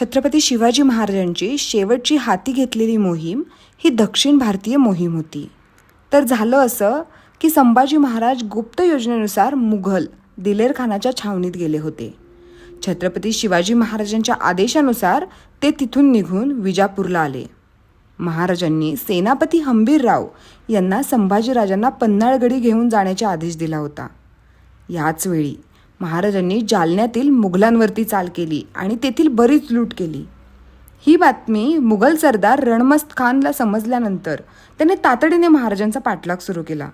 छत्रपती शिवाजी महाराजांची शेवटची हाती घेतलेली मोहीम ही दक्षिण भारतीय मोहीम होती. तर झालं असं की संभाजी महाराज गुप्त योजनेनुसार मुघल दिलेर खानाच्या छावणीत गेले होते. छत्रपती शिवाजी महाराजांच्या आदेशानुसार ते तिथून निघून विजापूरला आले. महाराजांनी सेनापती हंबीरराव यांना संभाजीराजांना पन्हाळगडी घेऊन जाण्याचा आदेश दिला होता. याच वेळी महाराजांनी जालन्यातील मुघलांवरती चाल केली आणि तेथील बरीच लूट केली. ही बातमी मुघल सरदार रणमस्त खानला समजल्यानंतर त्याने तातडीने महाराजांचा पाठलाग सुरू केला.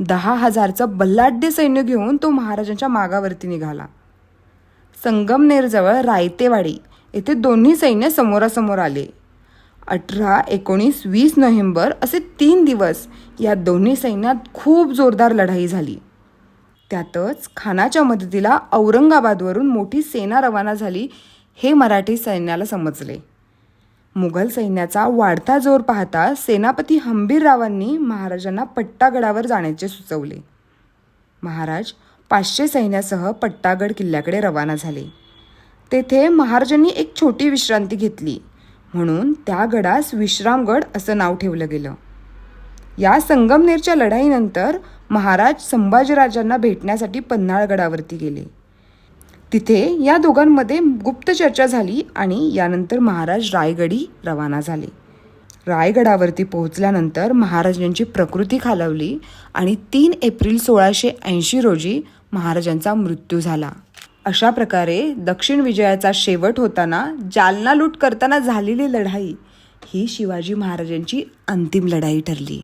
दहा हजारचं बल्लाढ्य सैन्य घेऊन तो महाराजांच्या मागावरती निघाला. संगमनेरजवळ रायतेवाडी येथे दोन्ही सैन्य समोरासमोर आले. अठरा एकोणीस वीस नोव्हेंबर असे तीन दिवस या दोन्ही सैन्यात खूप जोरदार लढाई झाली. त्यातच खानाच्या मदतीला औरंगाबादवरून मोठी सेना रवाना झाली हे मराठी सैन्याला समजले. मुघल सैन्याचा वाढता जोर पाहता सेनापती हंबीररावांनी महाराजांना पट्टागडावर जाण्याचे सुचवले. महाराज पाचशे सैन्यासह पट्टागड किल्ल्याकडे रवाना झाले. तेथे महाराजांनी एक छोटी विश्रांती घेतली म्हणून त्या गडास विश्रामगड असं नाव ठेवलं गेलं. या संगमनेरच्या लढाईनंतर महाराज संभाजीराजांना भेटण्यासाठी पन्हाळगडावरती गेले. तिथे या दोघांमध्ये गुप्त चर्चा झाली आणि यानंतर महाराज रायगडी रवाना झाले. रायगडावरती पोहोचल्यानंतर महाराजांची प्रकृती खालावली आणि तीन एप्रिल सोळाशे ऐंशी रोजी महाराजांचा मृत्यू झाला. अशा प्रकारे दक्षिण विजयाचा शेवट होताना जालना लूट करताना झालेली लढाई ही शिवाजी महाराजांची अंतिम लढाई ठरली.